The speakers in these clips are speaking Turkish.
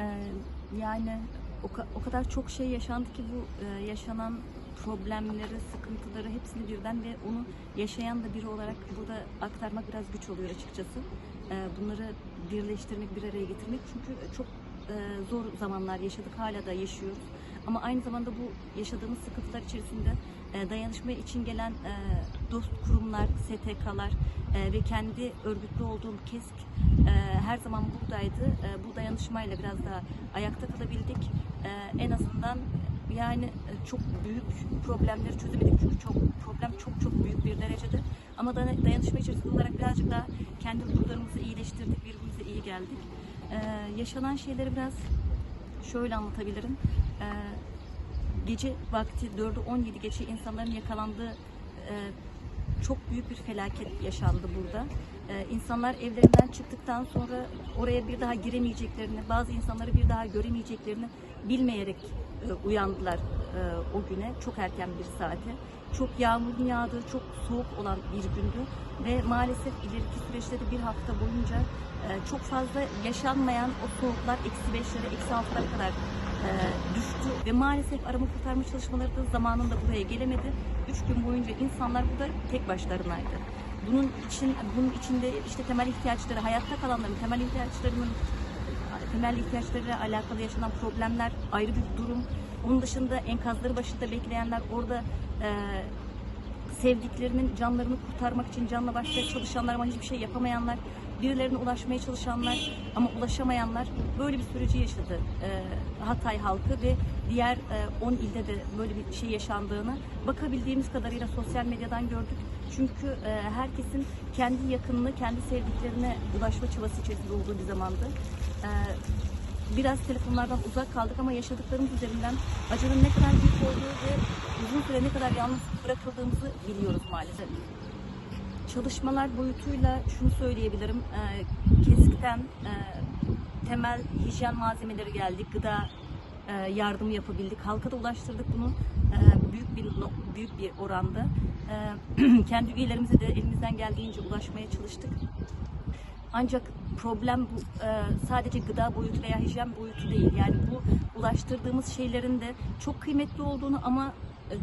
Ee, yani o, ka- o kadar çok şey yaşandı ki bu e, yaşanan problemleri, sıkıntıları hepsini birden ve onu yaşayan da biri olarak burada aktarmak biraz güç oluyor açıkçası. Ee, bunları birleştirmek, bir araya getirmek çünkü çok e, zor zamanlar yaşadık, hala da yaşıyoruz. Ama aynı zamanda bu yaşadığımız sıkıntılar içerisinde e, dayanışma için gelen e, dost kurumlar, STK'lar e, ve kendi örgütlü olduğum KESK e, her zaman buradaydı. E, bu dayanışmayla biraz daha ayakta kalabildik. E, en azından yani e, çok büyük problemleri çözemedik çünkü çok problem çok çok büyük bir derecede. Ama da, dayanışma içerisinde olarak birazcık daha kendi duygularımızı iyileştirdik, birbirimize iyi geldik. E, yaşanan şeyleri biraz şöyle anlatabilirim. E, gece vakti 4'ü 17 geçe insanların yakalandığı e, çok büyük bir felaket yaşandı burada. E, insanlar evlerinden çıktıktan sonra oraya bir daha giremeyeceklerini, bazı insanları bir daha göremeyeceklerini bilmeyerek e, uyandılar e, o güne. Çok erken bir saate. Çok yağmurun yağdığı, çok soğuk olan bir gündü ve maalesef ileriki süreçte de bir hafta boyunca e, çok fazla yaşanmayan o soğuklar eksi beşlere, eksi altılara kadar düştü ve maalesef arama kurtarma çalışmaları da zamanında buraya gelemedi. Üç gün boyunca insanlar burada tek başlarınaydı. Bunun için bunun içinde işte temel ihtiyaçları, hayatta kalanların temel ihtiyaçlarının temel ihtiyaçlarıyla alakalı yaşanan problemler ayrı bir durum. Onun dışında enkazları başında bekleyenler orada sevdiklerinin canlarını kurtarmak için canla başla çalışanlar ama hiçbir şey yapamayanlar, birilerine ulaşmaya çalışanlar ama ulaşamayanlar böyle bir süreci yaşadı e, Hatay halkı ve diğer e, 10 ilde de böyle bir şey yaşandığını bakabildiğimiz kadarıyla sosyal medyadan gördük. Çünkü e, herkesin kendi yakınını, kendi sevdiklerine ulaşma çabası içerisinde olduğu bir zamandı. E, biraz telefonlardan uzak kaldık ama yaşadıklarımız üzerinden acının ne kadar büyük olduğu ve süre ne kadar yalnız bırakıldığımızı biliyoruz maalesef. Çalışmalar boyutuyla şunu söyleyebilirim. E, Keskten e, temel hijyen malzemeleri geldi. Gıda e, yardımı yapabildik. Halka da ulaştırdık bunu e, büyük bir büyük bir oranda. E, kendi üyelerimize de elimizden geldiğince ulaşmaya çalıştık. Ancak problem bu e, sadece gıda boyutu veya hijyen boyutu değil. Yani bu ulaştırdığımız şeylerin de çok kıymetli olduğunu ama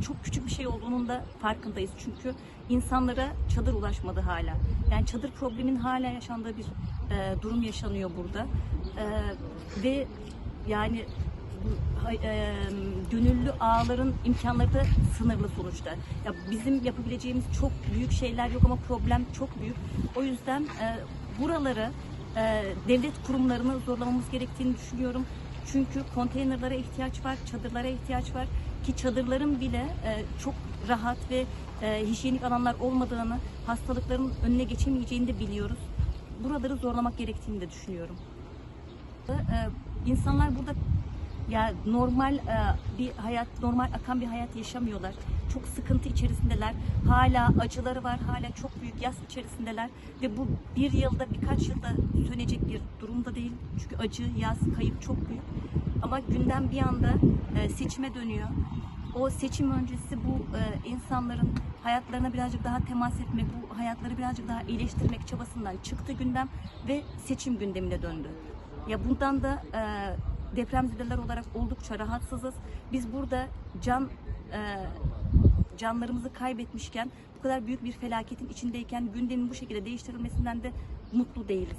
çok küçük bir şey olduğunun da farkındayız. Çünkü insanlara çadır ulaşmadı hala. Yani çadır problemin hala yaşandığı bir e, durum yaşanıyor burada. E, ve yani e, gönüllü ağların imkanları da sınırlı sonuçta. Ya bizim yapabileceğimiz çok büyük şeyler yok ama problem çok büyük. O yüzden e, buraları e, devlet kurumlarını zorlamamız gerektiğini düşünüyorum. Çünkü konteynerlara ihtiyaç var, çadırlara ihtiyaç var ki çadırların bile e, çok rahat ve e, hijyenik alanlar olmadığını, hastalıkların önüne geçemeyeceğini de biliyoruz. Buraları zorlamak gerektiğini de düşünüyorum. E, insanlar burada ya normal e, bir hayat, normal akan bir hayat yaşamıyorlar. Çok sıkıntı içerisindeler. Hala acıları var, hala çok büyük yas içerisindeler. Ve bu bir yılda, birkaç yılda sönecek bir durumda değil. Çünkü acı, yas, kayıp çok büyük. Ama gündem bir anda e, seçime dönüyor. O seçim öncesi bu e, insanların hayatlarına birazcık daha temas etmek, bu hayatları birazcık daha iyileştirmek çabasından çıktı gündem ve seçim gündemine döndü. Ya bundan da e, depremzedeler olarak oldukça rahatsızız. Biz burada can e, canlarımızı kaybetmişken bu kadar büyük bir felaketin içindeyken gündemin bu şekilde değiştirilmesinden de mutlu değiliz.